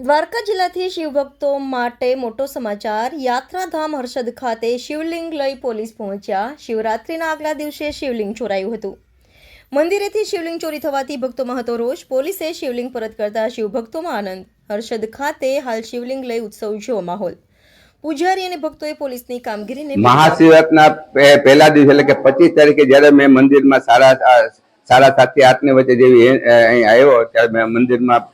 દ્વારકા જિલ્લાથી શિવભક્તો માટે મોટો સમાચાર, યાત્રાધામ હર્ષદ ખાતે શિવલિંગ લઈ પોલીસ પહોંચ્યા. શિવરાત્રિના આગલા દિવસે શિવલિંગ ચોરાયું હતું. મંદિરેથી શિવલિંગ ચોરી થવાથી ભક્તોમાં હતો રોષ. પોલીસે શિવલિંગ પરત કરતા શિવભક્તોમાં આનંદ. હર્ષદ ખાતે હાલ શિવલિંગ લઈ ઉત્સવ જેવો માહોલ. પૂજારી અને ભક્તોએ પોલીસની કામગીરીને મહાશિવરાત્રના પહેલા દિવસે એટલે કે પચીસ તારીખે જ્યારે મેં મંદિરમાં સાડા સારા સાડા આત્મ વચ્ચે જેવી આવ્યો, ત્યારે મેં મંદિરમાં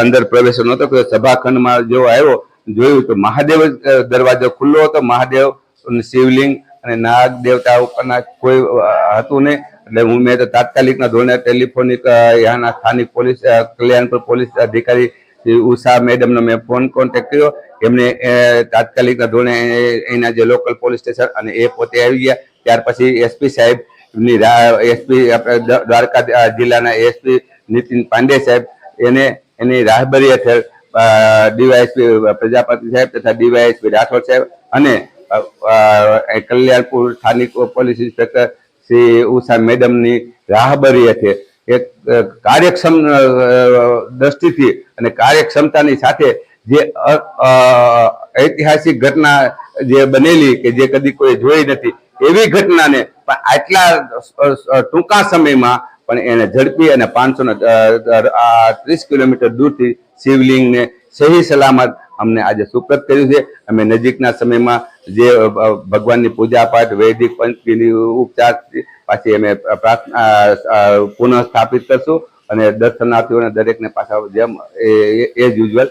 અંદર પ્રવેશ નહોતો કર્યો. સભાખંડમાં જો આવ્યો, જોયું તો મહાદેવ દરવાજો ખુલ્લો હતો. મહાદેવ શિવલિંગ અને નાગ દેવતા ઉપરના કોઈ હતું નહીં. એટલે હું મેં તો તાત્કાલિકના ધોરણે ટેલિફોનિક યાના સ્થાનિક પોલીસ કલ્યાણપુર પોલીસ અધિકારી ઉષા મેડમનો મેં ફોન કોન્ટેક્ટ કર્યો. એમને તાત્કાલિકના ધોરણે એના જે લોકલ પોલીસ સ્ટેશન અને એ પોતે આવી ગયા. ત્યાર પછી એસપી સાહેબની એસપી આપણે દ્વારકા જિલ્લાના એસપી નીતિન પાંડે સાહેબ એને એની રાહબરી હેઠળ ડીવાયએસપી, પ્રજાપતિ સાહેબ તથા ડીવાયએસપી રાઠોડ સાહેબ અને કલ્યાણપુર સ્થાનિક પોલીસ ઇન્સ્પેક્ટર શ્રી ઉષા મેડમની રાહબરી હેઠળ એક કાર્યક્ષમ દ્રષ્ટિથી અને કાર્યક્ષમતાની સાથે જે ઐતિહાસિક ઘટના જે બનેલી કે જે કદી કોઈ જોઈ નથી, એવી ઘટનાને પણ આટલા ટૂંકા સમયમાં પણ એને ઝડપી અને પાંચસો ત્રીસ કિલોમીટર દૂરથી શિવલિંગને સહી સલામત અમને આજે સુપ્રત કર્યું છે. અમે નજીકના સમયમાં જે ભગવાનની પૂજા પાઠ, વૈદિક પંચની ઉપચાર, પાછી અમે પ્રાર્થના પુનઃ સ્થાપિત કરશું અને દર્શનાર્થીઓને દરેકને પાછા જેમ, એ જ યુઝ્યુઅલ